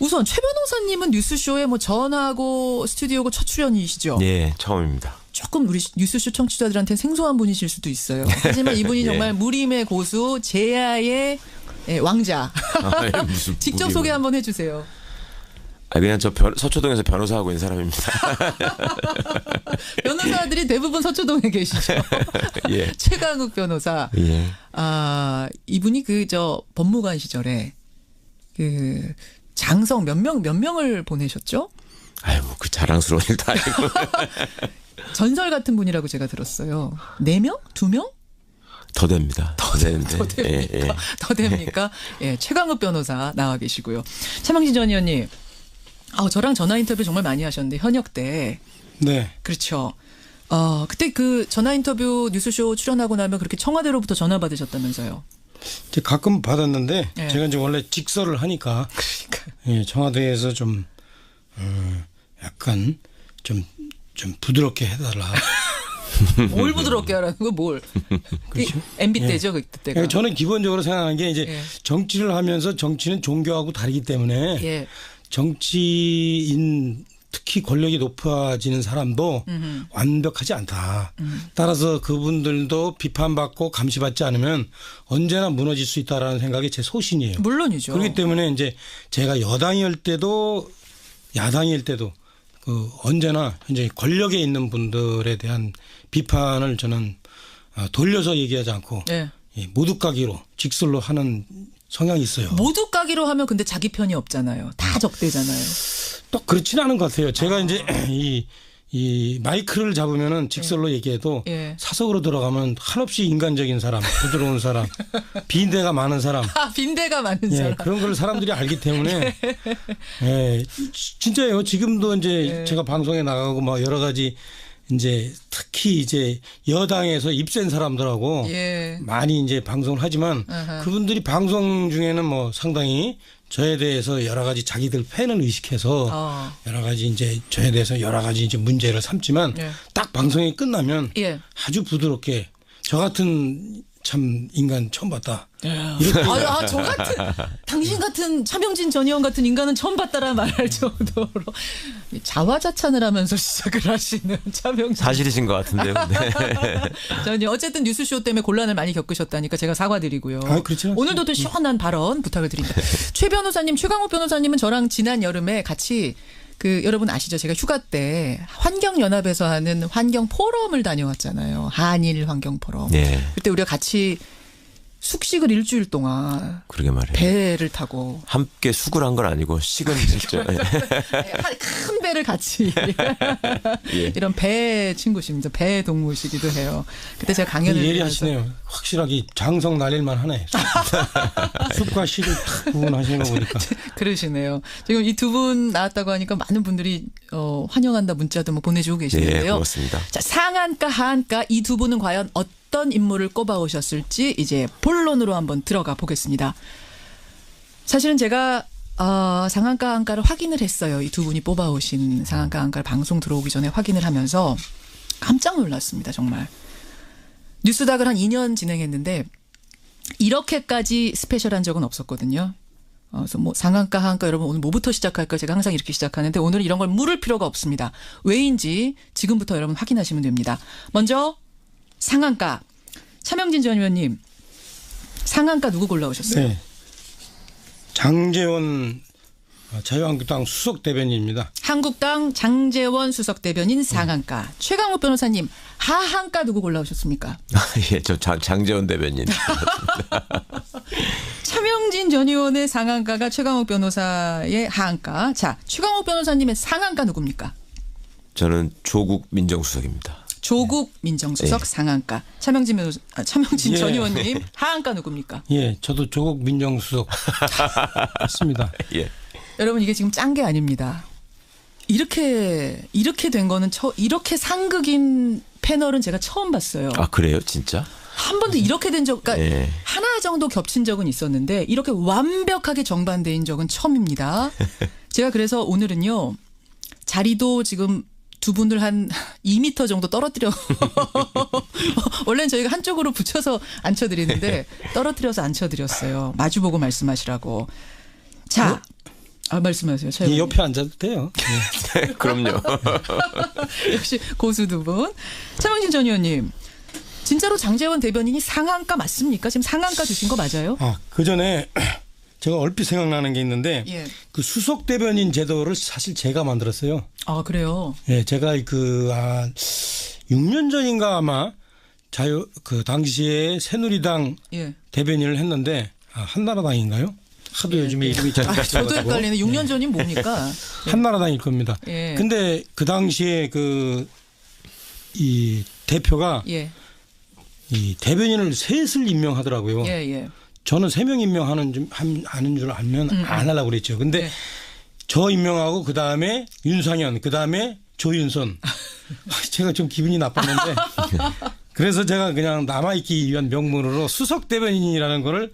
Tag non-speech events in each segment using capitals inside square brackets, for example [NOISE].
우선 최 변호사님은 뉴스쇼에 뭐 전하고 스튜디오고 첫 출연이시죠? 예, 처음입니다. 조금 우리 뉴스쇼 청취자들한테 생소한 분이실 수도 있어요. 하지만 이분이 [LAUGHS] 예. 정말 무림의 고수, 제야의 예, 왕자. 아이, 무슨 [LAUGHS] 직접. 소개 한번 해주세요. 아, 그냥 저 변- 서초동에서 변호사 하고 있는 사람입니다. [LAUGHS] 변호사들이 대부분 서초동에 계시죠. 예. 최강욱 변호사. 예. 아, 이분이 그 저 법무관 시절에 그 장성 몇 명 몇 명을 보내셨죠? 아유, 뭐그 자랑스러운 일도 아니고. [LAUGHS] 전설 같은 분이라고 제가 들었어요. 네 명? 두 명? 더 됩니다. 더 되는데. 더 됩니까? 더 됩니까? 예, 최강욱 변호사 나와 계시고요. 차명진 전 의원님. 아, 저랑 전화 인터뷰 정말 많이 하셨는데 현역 때 네. 그렇죠. 어, 그때 그 전화 인터뷰 뉴스쇼 출연하고 나면 그렇게 청와대로부터 전화 받으셨다면서요. 가끔 받았는데 예. 제가 이제 원래 직설을 하니까 그러니까. 예, 청와대에서 좀 어, 약간 좀 좀 부드럽게 해달라. [LAUGHS] 뭘 부드럽게 하라는 거 뭘? [LAUGHS] 그렇죠. MB 예. 때죠 그때가. 그러니까 저는 기본적으로 생각하는 게 이제 예. 정치를 하면서 정치는 종교하고 다르기 때문에 예. 정치인 특히 권력이 높아지는 사람도 음흠. 완벽하지 않다. 따라서 그분들도 비판받고 감시받지 않으면 언제나 무너질 수 있다라는 생각이 제 소신이에요. 물론이죠. 그렇기 때문에 이제 제가 여당일 때도 야당일 때도 그 언제나 현재 권력에 있는 분들에 대한 비판을 저는 어, 돌려서 얘기하지 않고 예. 이 모두 가기로 직설로 하는 성향이 있어요. 모두 까기로 하면 근데 자기 편이 없잖아요. 다 적대잖아요. 또 그렇지는 않은 것 같아요. 제가 이제 [CLEARS THROAT] 이, 이 마이크를 잡으면은 직설로 얘기해도 예. 사석으로 들어가면 한없이 인간적인 사람, 부드러운 사람, [LAUGHS] 비인대가 많은 사람, 아 빈대가 많은 예, 사람. 그런 걸 사람들이 알기 때문에 [LAUGHS] 예, 지- 진짜예요. 지금도 이제 예. 제가 방송에 나가고 막 여러 가지 이제 특히 이제 여당에서 입센 사람들하고 예. 많이 이제 방송을 하지만 아하. 그분들이 방송 중에는 뭐 상당히 저에 대해서 여러 가지 자기들 팬을 의식해서 어. 여러 가지 이제 저에 대해서 여러 가지 이제 문제를 삼지만 예. 딱 방송이 끝나면 예. 아주 부드럽게 저 같은 참 인간 처음 봤다. 아, 아, 저 같은 당신 같은 차명진 전 의원 같은 인간은 처음 봤다라 말할 정도로 자화자찬을 하면서 시작을 하시는 차명진 사실이신 것 같은데요. 네. [LAUGHS] 전 의원. 어쨌든 뉴스쇼 때문에 곤란을 많이 겪으셨다니까 제가 사과드리고요. 아, 않습니다. 오늘도 또 시원한 발언 부탁을 드립니다. 최 변호사님, 최강욱 변호사님은 저랑 지난 여름에 같이 그 여러분 아시죠? 제가 휴가 때 환경연합에서 하는 환경 포럼을 다녀왔잖아요. 한일 환경 포럼. 예. 그러게 그때 우리가 같이 숙식을 일주일 동안 그러게 말이에요. 배를 타고 함께 수굴 한건 아니고 식은 진짜. 네, 한- 큰 배를 같이 [LAUGHS] 예. 이런 배 친구십니다. 배 동무시기도 해요. 그때 제가 강연을 예리하시네요. 확실하게 장성 날릴만 하네. [LAUGHS] 숲과 시를 탁 구분하시는 거 보니까. [LAUGHS] 그러시네요. 지금 이 두 분 나왔다고 하니까 많은 분들이 어, 환영한다 문자도 뭐 보내주고 예, 계시는데요. 고맙습니다. 자 상한가 하한가 이 두 분은 과연 어떤 인물을 꼽아 오셨을지 이제 본론으로 한번 들어가 보겠습니다. 사실은 제가 어, 상한가 한가를 확인을 했어요. 이 두 분이 뽑아 오신 상한가 한가를 방송 들어오기 전에 확인을 하면서 깜짝 놀랐습니다. 정말 뉴스닥을 한 2년 진행했는데 이렇게까지 스페셜한 적은 없었거든요. 어, 그래서 뭐 상한가 하한가 여러분 오늘 뭐부터 시작할까 제가 항상 이렇게 시작하는데 오늘은 이런 걸 물을 필요가 없습니다. 왜인지 지금부터 여러분 확인하시면 됩니다. 먼저 상한가 차명진 전 의원님 상한가 누구 골라오셨어요? 네. 장재원 자유한국당 수석 대변인입니다. 한국당 장재원 수석 대변인 상한가 최강욱 변호사님 하한가 누구 골라오셨습니까? 예, 저 장, 장재원 대변인. [LAUGHS] 차명진 전 의원의 상한가가 최강욱 변호사의 하한가. 자, 최강욱 변호사님의 상한가 누굽니까? 저는 조국 민정수석입니다. 조국 민정수석 상한가. 차명진 변호사, 아, 차명진 전 예. 의원님 하한가 누굽니까? 예, 저도 조국 민정수석 [LAUGHS] 했습니다. 예. 여러분 이게 지금 짠 게 아닙니다. 이렇게 이렇게 된 거는 처, 이렇게 상극인 패널은 제가 처음 봤어요. 아, 그래요? 진짜? 한 번도 이렇게 된 적, 그러니까 예. 하나 정도 겹친 적은 있었는데 이렇게 완벽하게 정반대인 적은 처음입니다. [LAUGHS] 제가 그래서 오늘은요 자리도 지금 두 분을 한 [LAUGHS] 2미터 정도 떨어뜨려. [LAUGHS] 원래는 저희가 한쪽으로 붙여서 앉혀드리는데 [LAUGHS] 떨어뜨려서 앉혀드렸어요. 마주보고 말씀하시라고. 자, 아 말씀하세요. 차 이. 옆에 앉아도 돼요. 예. 그럼요. 역시 고수 두 분. 차명진 전 의원님. 진짜로 장재원 대변인이 상한가 맞습니까? 지금 상한가 주신 거 맞아요? 아, 그 전에 제가 얼핏 생각나는 게 있는데 예. 그 수석 대변인 제도를 사실 제가 만들었어요. 아 그래요. 예, 제가 그, 아, 6년 전인가 아마 자유, 그 당시에 새누리당 예. 대변인을 했는데, 아, 한나라당인가요? 하도 요즘에 이름이 잘 아, 저도. 헷갈리네. 6년 전이 뭡니까? 한나라당일 겁니다. 예. 근데 그 당시에 그, 이 대표가 예. 이 대변인을 셋을 임명하더라고요. 예, 예. 저는 세 명 임명하는 좀 한- 하는 줄 알면 안 하려고 그랬죠. 근데 네. 저 임명하고 그 다음에 윤상현, 그 다음에 조윤선. [LAUGHS] 제가 좀 기분이 나빴는데 [LAUGHS] 그래서 제가 그냥 남아있기 위한 명분으로 수석 대변인이라는 거를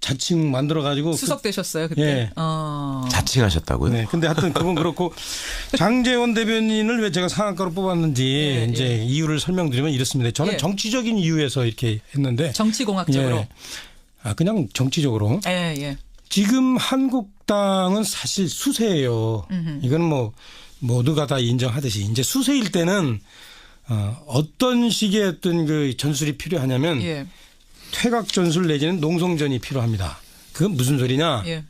자칭 만들어 가지고 수석 되셨어요 그때. 예. 어. 자칭하셨다고요? 네. 근데 하여튼 그건 그렇고 [LAUGHS] 장재원 대변인을 왜 제가 상한가로 뽑았는지 예, 이제 이유를 설명드리면 이렇습니다. 저는 예. 정치적인 이유에서 이렇게 했는데 정치공학적으로. 예. 아 그냥 정치적으로 예, 예. 지금 한국당은 사실 수세예요. 이건 뭐 모두가 다 인정하듯이 이제 수세일 때는 어, 어떤 식의 어떤 그 전술이 필요하냐면 예. 퇴각 전술 내지는 농성전이 필요합니다. 그건 무슨 소리냐? 예.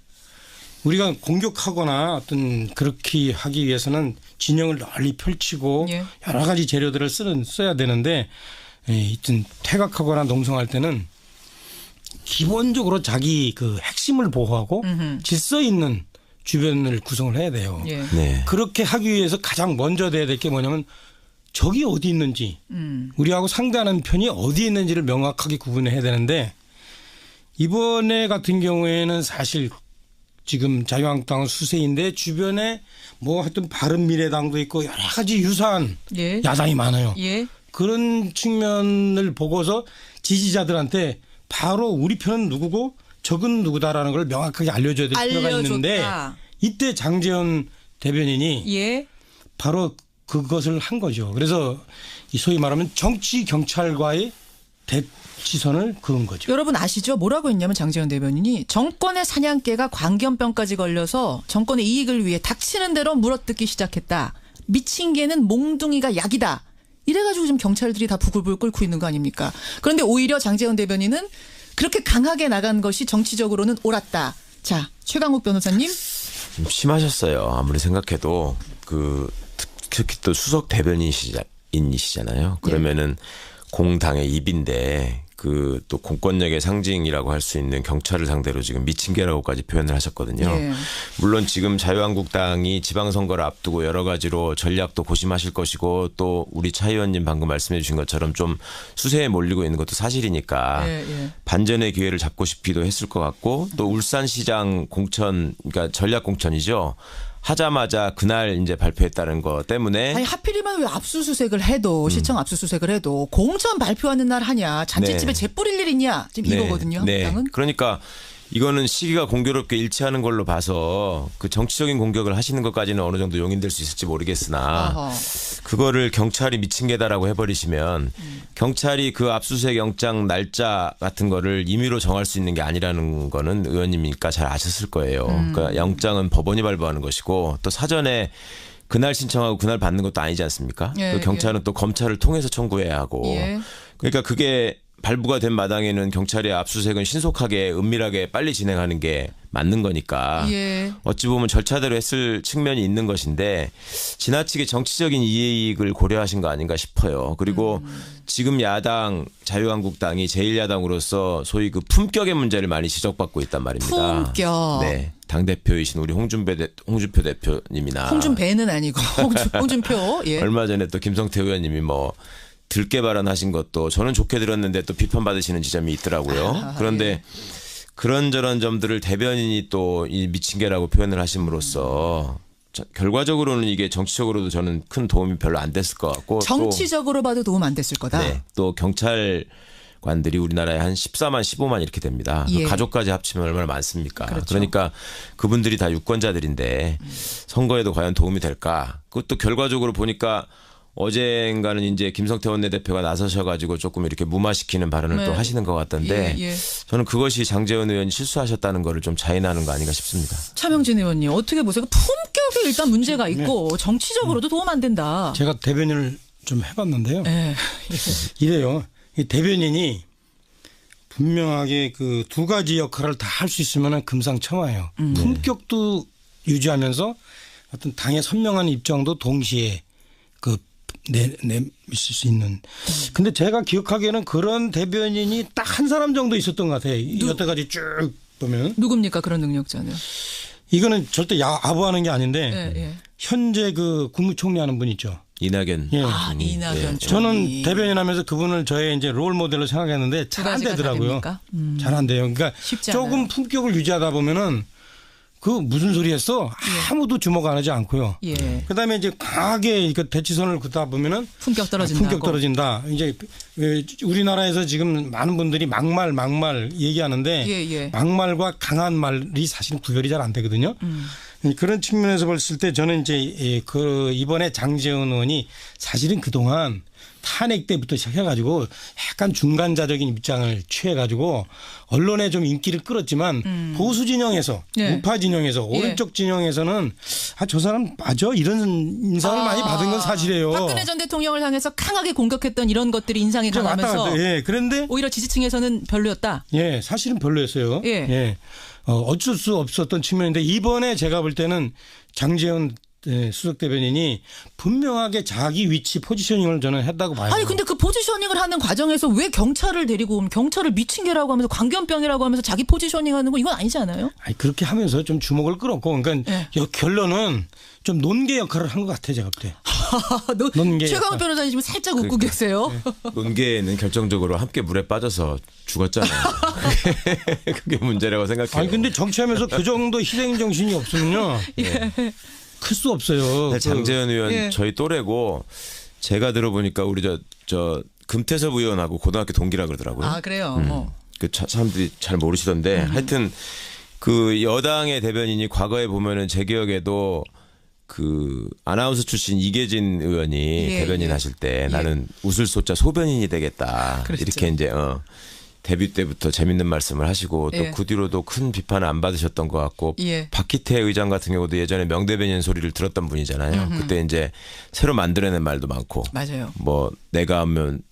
우리가 공격하거나 어떤 그렇게 하기 위해서는 진영을 널리 펼치고 예. 여러 가지 재료들을 쓰는 써야 되는데 예, 하여튼 퇴각하거나 농성할 때는 기본적으로 자기 그 핵심을 보호하고 음흠. 질서 있는 주변을 구성을 해야 돼요. 예. 네. 그렇게 하기 위해서 가장 먼저 돼야 될 게 뭐냐면 적이 어디 있는지 음. 우리하고 상대하는 편이 어디에 있는지를 명확하게 구분해야 되는데 이번에 같은 경우에는 사실 지금 자유한국당은 수세인데 주변에 뭐 하여튼 바른미래당도 있고 여러 가지 유사한 예. 야당이 많아요. 예. 그런 측면을 보고서 지지자들한테 바로 우리 편은 누구고 적은 누구다라는 걸 명확하게 알려줘야 될 필요가 있는데 알려줬다. 이때 장재현 대변인이 예. 바로 그것을 한 거죠. 그래서 이 소위 말하면 정치 경찰과의 대치선을 그은 거죠. 여러분 아시죠? 뭐라고 했냐면 장재현 대변인이 정권의 사냥개가 광견병까지 걸려서 정권의 이익을 위해 닥치는 대로 물어뜯기 시작했다. 미친 개는 몽둥이가 약이다. 이래가지고 지금 경찰들이 다 부글부글 끓고 있는 거 아닙니까? 그런데 오히려 장재현 대변인은 그렇게 강하게 나간 것이 정치적으로는 옳았다. 자, 최강욱 변호사님. 좀 심하셨어요. 아무리 생각해도 그 특- 특히 또 수석 대변인이시잖아요. 그러면은 공당의 입인데 그 또 공권력의 상징이라고 할 수 있는 경찰을 상대로 지금 미친 개라고까지 표현을 하셨거든요. 예. 물론 지금 자유한국당이 지방선거를 앞두고 여러 가지로 전략도 고심하실 것이고 또 우리 차 의원님 방금 말씀해 주신 것처럼 좀 수세에 몰리고 있는 것도 사실이니까 예, 예. 반전의 기회를 잡고 싶기도 했을 것 같고 또 울산시장 공천 그러니까 전략 공천이죠. 하자마자 그날 이제 발표했다는 거 때문에 아니 하필이면 왜 압수수색을 해도 시청 압수수색을 해도 공천 발표하는 날 하냐 잔치집에 네. 재 뿌릴 일 있냐 지금 이거거든요 한국당은. 그러니까 이거는 시기가 공교롭게 일치하는 걸로 봐서 그 정치적인 공격을 하시는 것까지는 어느 정도 용인될 수 있을지 모르겠으나 어허. 그거를 경찰이 미친 개다라고 해버리시면 경찰이 그 압수수색 영장 날짜 같은 거를 임의로 정할 수 있는 게 아니라는 거는 의원님이니까 잘 아셨을 거예요. 음. 그러니까 영장은 법원이 발부하는 것이고 또 사전에 그날 신청하고 그날 받는 것도 아니지 않습니까? 예, 그 경찰은 또 검찰을 통해서 청구해야 하고 예. 그러니까 그게 발부가 된 마당에는 경찰의 압수수색은 신속하게 은밀하게 빨리 진행하는 게 맞는 거니까 예. 어찌 보면 절차대로 했을 측면이 있는 것인데 지나치게 정치적인 이익을 고려하신 거 아닌가 싶어요. 그리고 음. 지금 야당 자유한국당이 제1야당으로서 소위 그 품격의 문제를 많이 지적받고 있단 말입니다. 품격. 네. 당 대표이신 우리 홍준표 대, 홍준표 대표님이나 홍준배는 아니고 [LAUGHS] 홍준, 홍준 표 예. 얼마 전에 또 김성태 의원님이 뭐 들깨 발언하신 것도 저는 좋게 들었는데 또 비판받으시는 지점이 있더라고요. 아, 그런데 예. 그런저런 점들을 대변인이 또 이 미친 개라고 표현을 하심으로써 저- 결과적으로는 이게 정치적으로도 저는 큰 도움이 별로 안 됐을 것 같고 또 정치적으로 봐도 도움 안 됐을 거다. 네, 또 경찰 관들이 우리나라에 한 14만, 15만 이렇게 됩니다. 그 예. 가족까지 합치면 얼마나 많습니까? 그렇죠. 러니까 그분들이 다 유권자들인데 선거에도 과연 도움이 될까? 그것도 결과적으로 보니까 어젠가는 이제 김성태 원내대표가 나서셔가지고 조금 이렇게 무마시키는 발언을 네. 또 하시는 것 같던데 예, 예. 저는 그것이 장재원 의원이 실수하셨다는 거를 좀 자인하는 거 아닌가 싶습니다. 차명진 의원님 어떻게 보세요? 품격이 일단 문제가 있고 정치적으로도 도움 안 된다. 제가 대변인을 좀 해봤는데요. 예. [LAUGHS] 이래요. 이 대변인이 분명하게 그 두 가지 역할을 다 할 수 있으면 금상첨화예요. 음. 품격도 유지하면서 어떤 당의 선명한 입장도 동시에 그 내, 내밀 수 있는. 근데 제가 기억하기에는 그런 대변인이 딱 한 사람 정도 있었던 것 같아요. 누- 여태까지 쭉 보면. 누굽니까 그런 능력자는? 이거는 절대 야, 아부하는 게 아닌데 예, 예. 현재 그 국무총리 하는 분 있죠. 이낙연. 예. 아 이낙연 쪽. 저는 대변인 하면서 그분을 저의 이제 롤 모델로 생각했는데 잘 안 되더라고요. 음. 잘안 돼요. 그러니까 쉽지 조금. 품격을 유지하다 보면은 그 무슨 소리 했어? 아무도 주목 안 하지 않고요. 예. 그다음에 이제 강하게 그 대치선을 긋다 보면은 품격 떨어진다. 품격 떨어진다. 이제 왜 우리나라에서 지금 많은 분들이 막말 막말 얘기하는데 예, 예. 막말과 강한 말이 사실 구별이 잘 안 되거든요. 음. 그런 측면에서 봤을 때 저는 이제 이- 그 이번에 장재원 의원이 사실은 그동안 탄핵 때부터 시작해가지고 약간 중간자적인 입장을 취해가지고 언론에 좀 인기를 끌었지만 보수 진영에서 음. 예. 우파 진영에서 오른쪽 진영에서는 아 저 사람 맞아 이런 인상을 많이 받은 건 사실이에요. 아, 박근혜 전 대통령을 향해서 강하게 공격했던 이런 것들이 인상이 강하면서. 예. 그런데 오히려 지지층에서는 별로였다. 예, 사실은 별로였어요. 예. 어, 어쩔 수 없었던 측면인데 이번에 제가 볼 때는 장재현 예, 수석 대변인이 분명하게 자기 위치 포지셔닝을 저는 했다고 봐요. 아니 근데 그 포지셔닝을 하는 과정에서 왜 경찰을 데리고 오면 경찰을 미친 개라고 하면서 광견병이라고 하면서 자기 포지셔닝하는 거 이건 아니지 않아요? 아니, 그렇게 하면서 좀 주목을 끌었고, 그러니까 예. 여- 결론은 좀 논개 역할을 한 것 같아 제가 볼 때. [LAUGHS] 너, 논개 최강욱. 변호사님 지금 살짝 웃고 그러니까. 계세요. 논계는 결정적으로 함께 물에 빠져서 죽었잖아요. [LAUGHS] 그게, 그게 문제라고 생각해요. 아니 근데 정치하면서 그 정도 희생 정신이 없으면요, [LAUGHS] 클 수 없어요. 그- 장재현 의원 예. 저희 또래고 제가 들어보니까 우리 저 저 금태섭 의원하고 고등학교 동기라 그러더라고요. 아 그래요. 음. 어. 그 차- 사람들이 잘 모르시던데 음. 하여튼 그 여당의 대변인이 과거에 보면은 제 기억에도 그 아나운서 출신 이계진 의원이 예, 대변인 예. 하실 때 예. 나는 웃을 소자 소변인이 되겠다 그랬죠. 이렇게 이제 어 데뷔 때부터 재밌는 말씀을 하시고 예. 또그 뒤로도 큰 비판을 안 받으셨던 것 같고 예. 박희태 의장 같은 경우도 예전에 명대변인 소리를 들었던 분이잖아요. 그때 이제 새로 만들어낸 말도 많고 맞아요. 뭐 내가 하면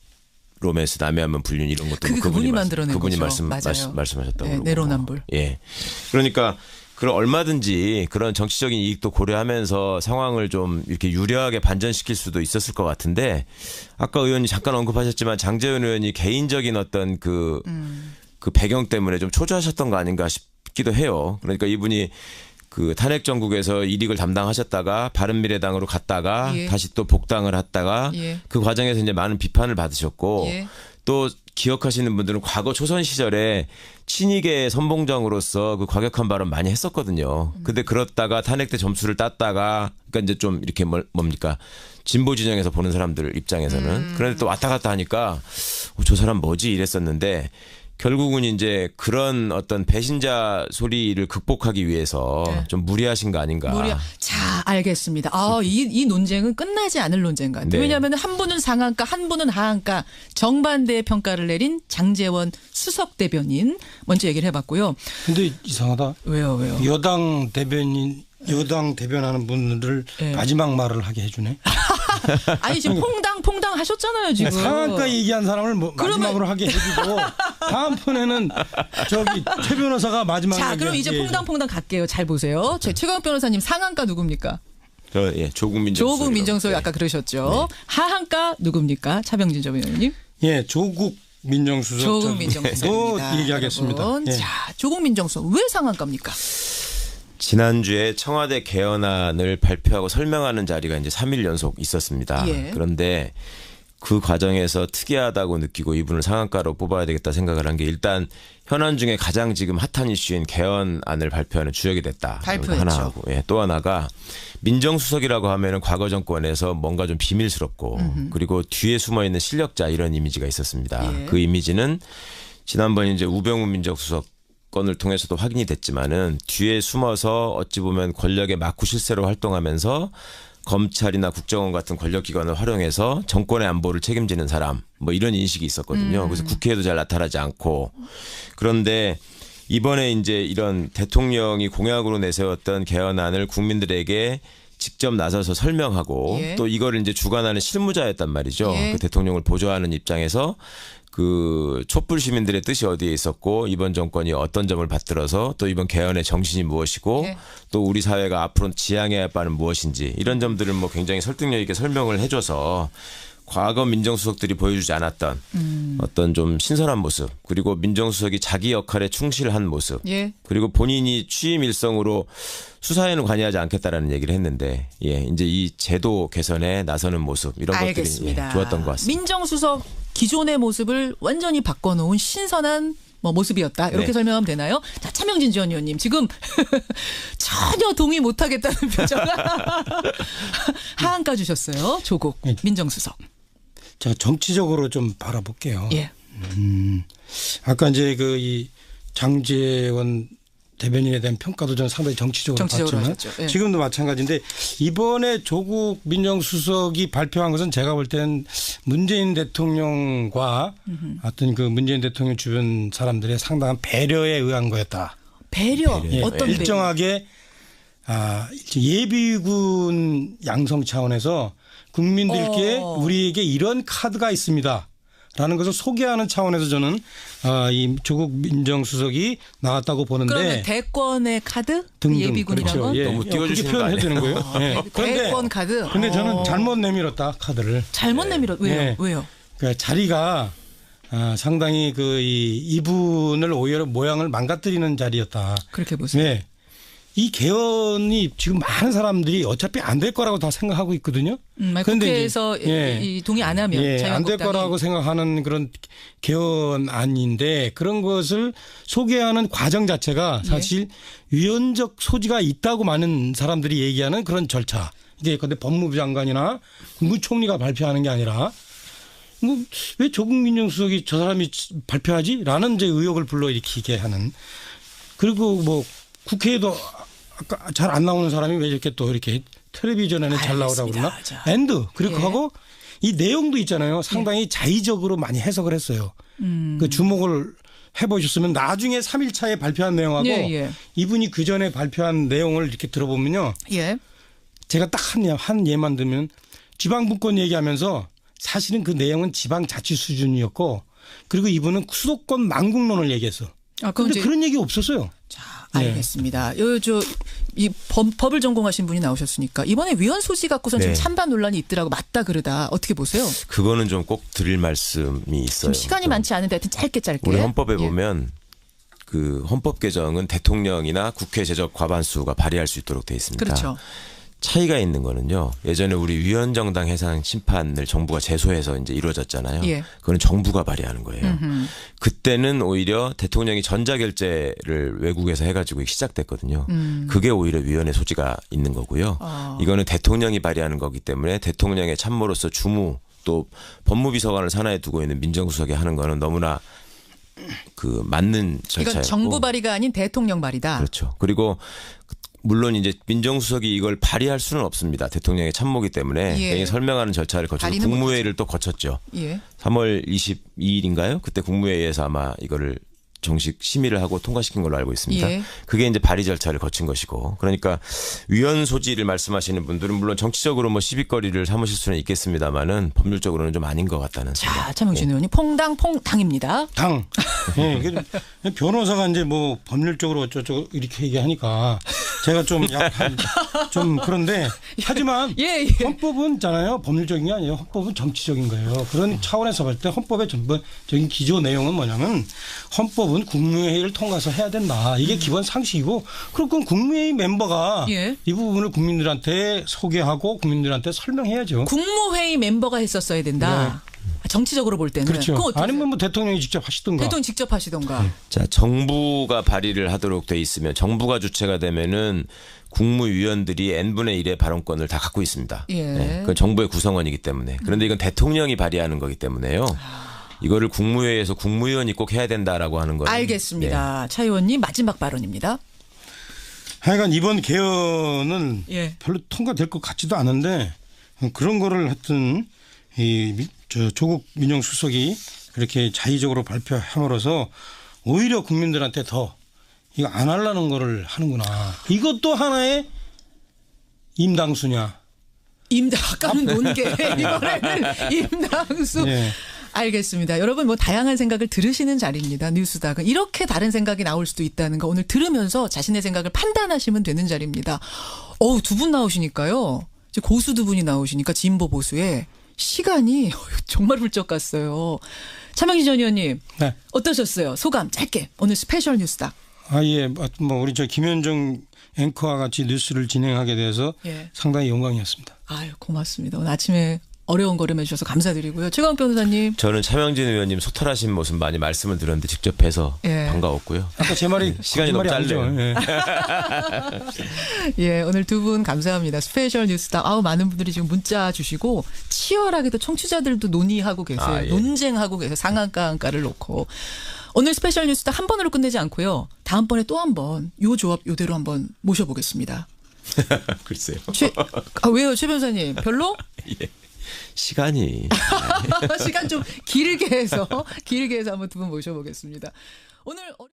로맨스 남이 하면 불륜 이런 것도 뭐 그분이 만들어낸 그분이 거죠. 말씀 맞아요. 말씀, 말씀하셨다고 네, 그러고. 내로남불. 예. 그러니까 그런 얼마든지 그런 정치적인 이익도 고려하면서 상황을 좀 이렇게 유리하게 반전시킬 수도 있었을 것 같은데 아까 의원이 잠깐 언급하셨지만 장재현 의원이 개인적인 어떤 그 음. 그 배경 때문에 좀 초조하셨던 거 아닌가 싶기도 해요. 그러니까 이분이 그 탄핵 정국에서 이익을 담당하셨다가 바른미래당으로 갔다가 예. 다시 또 복당을 했다가 예. 그 과정에서 이제 많은 비판을 받으셨고 예. 또 기억하시는 분들은 과거 초선 시절에 친이계 선봉장으로서 그 과격한 발언 많이 했었거든요. 음. 근데 그렇다가 탄핵 때 점수를 땄다가 그러니까 이제 좀 이렇게 뭘- 뭡니까 진보 진영에서 보는 사람들 입장에서는 음. 그런데 또 왔다 갔다 하니까 어, 저 사람 뭐지 이랬었는데 결국은 이제 그런 어떤 배신자 소리를 극복하기 위해서 네. 좀 무리하신 거 아닌가. 무려 자 알겠습니다. 아, 이, 이 논쟁은 끝나지 않을 논쟁 같아요. 네. 왜냐하면 한 분은 상한가, 한 분은 하한가 정반대의 평가를 내린 장재원 수석 대변인 먼저 얘기를 해봤고요. 근데 이상하다. 왜요, 왜요? 여당 대변인 여당 대변하는 분들을 예. 마지막 말을 하게 해주네. [LAUGHS] [LAUGHS] 아니 지금 퐁당 퐁당 하셨잖아요 지금. 상한가 얘기한 사람을 뭐 그러면- 마지막으로 하게 해주고 다음 편에는 저기 최 변호사가 마지막 자, 그럼 이제 얘기해야죠. 퐁당 퐁당 갈게요. 잘 보세요. 제 최강 변호사님 상한가 누굽니까? 저, 예, 조국 민정. 조국 민정수석 아까 네. 그러셨죠. 하한가 누굽니까? 차병진 전 의원님. 예, 조국 민정수석 조국 전- 민정수석입니다. 또 얘기하겠습니다. 여러분. 예. 자, 조국 민정수석 왜 상한가입니까? 지난주에 청와대 개헌안을 발표하고 설명하는 자리가 이제 3일 연속 있었습니다. 예. 그런데 그 과정에서 특이하다고 느끼고 이분을 상한가로 뽑아야 되겠다 생각을 한 게 일단 현안 중에 가장 지금 핫한 이슈인 개헌안을 발표하는 주역이 됐다. 발표했죠. 하나하고 예, 또 하나가 민정수석이라고 하면은 과거 정권에서 뭔가 좀 비밀스럽고 그리고 뒤에 숨어 있는 실력자 이런 이미지가 있었습니다. 예. 그 이미지는 지난번 이제 우병우 민정수석 건을 통해서도 확인이 됐지만은 뒤에 숨어서 어찌 보면 권력의 막구 실세로 활동하면서 검찰이나 국정원 같은 권력기관을 활용해서 정권의 안보를 책임지는 사람 뭐 이런 인식이 있었거든요. 그래서 국회에도 잘 나타나지 않고 그런데 이번에 이제 이런 대통령이 공약으로 내세웠던 개헌안을 국민들에게 직접 나서서 설명하고 예. 또 이거를 이제 주관하는 실무자였단 말이죠. 예. 그 대통령을 보조하는 입장에서 그 촛불 시민들의 뜻이 어디에 있었고 이번 정권이 어떤 점을 받들어서 또 이번 개헌의 정신이 무엇이고 예. 또 우리 사회가 앞으로 지향해야 할 바는 무엇인지 이런 점들을 뭐 굉장히 설득력 있게 설명을 해줘서 과거 민정수석들이 보여주지 않았던 음. 어떤 좀 신선한 모습 그리고 민정수석이 자기 역할에 충실한 모습 예. 그리고 본인이 취임 일성으로 수사에는 관여하지 않겠다라는 얘기를 했는데 예 이제 이 제도 개선에 나서는 모습 이런 알겠습니다. 것들이 예, 좋았던 것 같습니다. 민정수석 기존의 모습을 완전히 바꿔놓은 신선한 뭐 모습이었다 이렇게 네. 설명하면 되나요? 자 차명진 전 의원님 지금 [LAUGHS] 전혀 동의 못하겠다는 표정 [LAUGHS] 하한가 주셨어요. 조국 네. 민정수석. 자 정치적으로 좀 바라볼게요. 예. 아까 이제 그 이 장재원 대변인에 대한 평가도 저는 상당히 정치적으로, 정치적으로 봤지만. 예. 지금도 마찬가지인데 이번에 조국 민정수석이 발표한 것은 제가 볼 때는 문재인 대통령과 어떤 그 문재인 대통령 주변 사람들의 상당한 배려에 의한 거였다. 배려 배려. 예, 어떤? 일정하게 아 예비군 양성 차원에서 국민들께 어. 우리에게 이런 카드가 있습니다. 라는 것을 소개하는 차원에서 저는 아, 이 조국 민정수석이 나왔다고 보는데 그러면 대권의 카드 등등 예비군이란 그렇죠. 건 예. 너무 예, 띄워주시는 거 표현해도 되는 거예요. 예. 그런데 대권 카드. 근데 저는 어. 잘못 내밀었다 카드를. 잘못 내밀어 왜요? 예. 왜요? 그 자리가 아, 상당히 그 이 이분을 오히려 모양을 망가뜨리는 자리였다. 그렇게 보세요. 네. 이 개헌이 지금 많은 사람들이 어차피 안 될 거라고 다 생각하고 있거든요. 음, 그런데 국회에서 이제, 예. 동의 안 하면 예, 안될 자유한국당이 거라고 생각하는 그런 개헌안인데 그런 것을 소개하는 과정 자체가 예. 사실 위헌적 소지가 있다고 많은 사람들이 얘기하는 그런 절차. 이게 근데 법무부 장관이나 국무총리가 발표하는 게 아니라 뭐왜 조국 민정수석이 저 사람이 발표하지?라는 이제 의혹을 불러일으키게 하는 그리고 뭐 국회에도 아까 잘 안 나오는 사람이 왜 이렇게 또 이렇게 텔레비전에는 잘 나오라고 그러나. 자. 앤드 그리고 예. 하고 이 내용도 있잖아요. 상당히 자의적으로 많이 해석을 했어요. 음. 그 주목을 해보셨으면 나중에 3일차에 발표한 내용하고 예, 예. 이분이 그 전에 발표한 내용을 이렇게 들어보면요. 예. 제가 딱한 한 예만 들면 지방분권 얘기하면서 사실은 그 내용은 지방자치 수준이었고 그리고 이분은 수도권 망국론을 얘기했어. 아, 이제 그런 얘기 없었어요. 자, 네. 알겠습니다. 요저 이 법 을 전공하신 분이 나오셨으니까 이번에 위헌 소지 갖고선 좀 네. 찬반 논란이 있더라고 맞다 그러다 어떻게 보세요? 그거는 좀 꼭 드릴 말씀이 있어요. 시간이 좀. 많지 않은데 하여튼 짧게 짧게. 우리 헌법에 예. 보면 그 헌법 개정은 대통령이나 국회 제적 과반수가 발의할 수 있도록 돼 있습니다. 그렇죠. 차이가 있는 거는요. 예전에 우리 위헌정당 해상 심판을 정부가 제소해서 이제 이루어졌잖아요. 예. 그거는 정부가 발의하는 거예요. 음흠. 그때는 오히려 대통령이 전자결제를 외국에서 해가지고 시작됐거든요. 음. 그게 오히려 위헌의 소지가 있는 거고요. 아. 이거는 대통령이 발의하는 거기 때문에 대통령의 참모로서 주무 또 법무비서관을 산하에 두고 있는 민정수석이 하는 거는 너무나 그 맞는 절차였고 이건 정부 발의가 아닌 대통령 발의다. 그렇죠. 그리고 물론 이제 민정수석이 이걸 발의할 수는 없습니다. 대통령의 참모기 때문에 예. 설명하는 절차를 거쳐서 국무회의를 또 거쳤죠. 예. 3월 22일인가요? 그때 국무회의에서 아마 이거를 정식 심의를 하고 통과시킨 걸로 알고 있습니다. 예. 그게 이제 발의 절차를 거친 것이고 그러니까 위헌 소지를 말씀하시는 분들은 물론 정치적으로 뭐 시비거리를 삼으실 수는 있겠습니다만은 법률적으로는 좀 아닌 것 같다는 자, 생각. 차명진 의원님 퐁당 퐁당입니다. 당. [LAUGHS] 예, 그 변호사가 이제 뭐 법률적으로 어쩌고 이렇게 얘기하니까 제가 좀 약간 좀 그런데 하지만 [LAUGHS] 예, 예. 헌법은 있잖아요. 법률적인 게 아니에요. 헌법은 정치적인 거예요. 그런 차원에서 볼 때 헌법의 전반적인 기조 내용은 뭐냐면 헌법은 국무회의를 통과해서 해야 된다. 이게 기본 상식이고 그럼 국무회의 멤버가 예. 이 부분을 국민들한테 소개하고 국민들한테 설명해야죠. 국무회의 멤버가 했었어야 된다. 정치적으로 볼 때는. 네. 그렇죠. 아니면 뭐 대통령이 직접 하시든가. 대통령 직접 하시던가. 자, 정부가 발의를 하도록 돼 있으면 정부가 주체가 되면은 국무위원들이 n분의 1의 발언권을 다 갖고 있습니다. 네, 예. 그건 정부의 구성원이기 때문에. 그런데 이건 대통령이 발의하는 거기 때문에요. 이거를 국무회의에서 국무위원이 꼭 해야 된다라고 하는 거는 알겠습니다. 차 의원님 마지막 발언입니다. 하여간 이번 개헌은 예. 별로 통과될 것 같지도 않은데 그런 거를 하여튼 이 저 조국 민정수석이 그렇게 자의적으로 발표함으로써 오히려 국민들한테 더 이거 안 하려는 거를 하는구나. 이것도 하나의 임당수냐. 임당 아까는 논개 [LAUGHS] 이번에는 임당수. 예. 알겠습니다. 여러분 뭐 다양한 생각을 들으시는 자리입니다. 뉴스닥은 이렇게 다른 생각이 나올 수도 있다는 거 오늘 들으면서 자신의 생각을 판단하시면 되는 자리입니다. 어우 두 분 나오시니까요. 이제 고수 두 분이 나오시니까 진보 보수에 시간이 [LAUGHS] 정말 훌쩍 갔어요. 차명희 전 의원님 네. 어떠셨어요? 소감 짧게 오늘 스페셜 뉴스닥. 아, 예. 뭐 우리 저 김현정 앵커와 같이 뉴스를 진행하게 돼서 예. 상당히 영광이었습니다. 아유 고맙습니다. 오늘 아침에 어려운 걸음 해주셔서 감사드리고요. 최강 변호사님. 저는 차명진 의원님 소탈하신 모습 많이 말씀을 들었는데 직접 뵈서 예. 반가웠고요. 아까 제 말이 [LAUGHS] 시간이 너무. 짧네요. 예. 예, 오늘 두 분 감사합니다. 스페셜 뉴스다. 아우, 많은 분들이 지금 문자 주시고, 치열하게도 청취자들도 논의하고 계세요. 아, 예. 논쟁하고 계세요. 상한가, 한가를 놓고. 오늘 스페셜 뉴스다 한 번으로 끝내지 않고요. 다음번에 또 한 번, 요 조합 요대로 한번 모셔보겠습니다. [LAUGHS] 글쎄요. 최, 아, 왜요, 최 변호사님? 별로? [LAUGHS] 시간이 [LAUGHS] 시간 좀 길게 해서, 길게 해서 한번 두 분 모셔보겠습니다. 오늘. 어-